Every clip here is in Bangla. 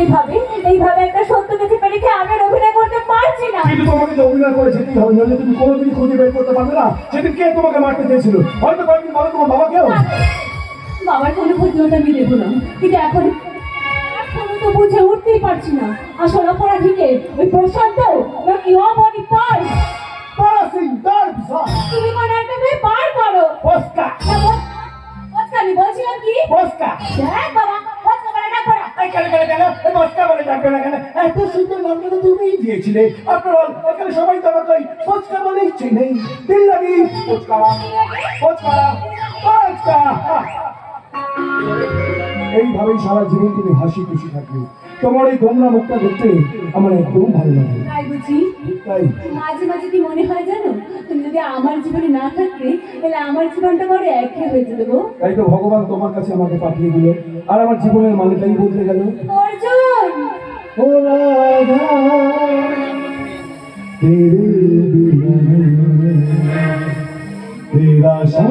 এইভাবে এইভাবে একটা সত্য দেখে রেখে আমি অভিনয় করতে পারছি না। কিন্তু তোমাকে যে অভিনয় করে যেতেই হবে। নইলে তুমি কোনোদিনই খুঁজে বের করতে পারবে না। সেদিন কে তোমাকে মারতে চেয়েছিল? হয়তো কয়েকদিন বলো তোমার বাবাকেও বাবার কোনো ক্ষতিটা আমি দেবো না। কিন্তু এখন এখনও তো বুঝে উঠতেই পারছি না। আসল অপরাধীকে ওই প্রশান্ত নাকি অবনি পাল তুমি কোনো একটা মেয়ে বার করো। বস্কা বসকা, আমি বলছিলাম কি? বস্কা দেখ বাবা বসকা বলে ডাক পড়া এই কেন কেন কেন? এই বস্কা বলে ডাকবে না কেন? এত সুন্দর নামটা তো তুমিই দিয়েছিলে? আপনার এখানে সবাই তো আমাকে ওই বলেই চেনে। এইভাবেই সারা জীবন তুমি হাসি খুশি থাকবে। তোমার এই গোমরা মুখটা দেখতে আমার একদম ভালো লাগে। তাই বুঝি? তাই। মাঝে মাঝে কি মনে হয় জানো? যদি আমার জীবনে না থাকতে তাহলে আমার জীবনটা বড় একই হয়ে যেত গো। তাই তো ভগবান তোমার কাছে আমাকে পাঠিয়ে দিল। আর আমার জীবনের মানেটাই বদলে গেল। অর্জুন! ও রাধা তেরে বিনা তেরা শাম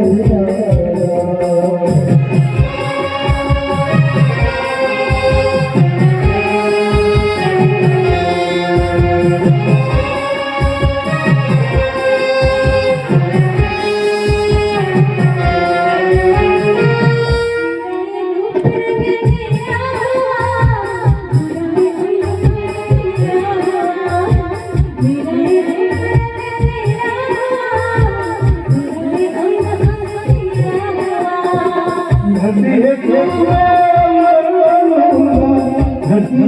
धरती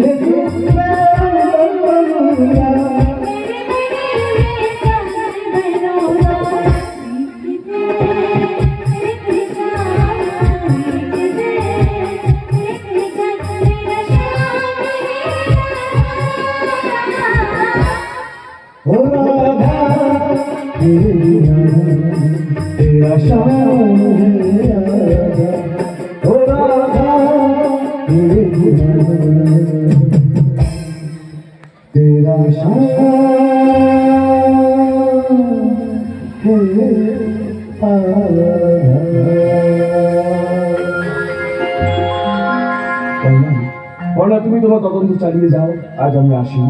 ও রাধা তেরা সামনে ও রাধা তেরা সামনে বলা তুমি তোমার তদন্ত চালিয়ে যাও। আজ আমি আসি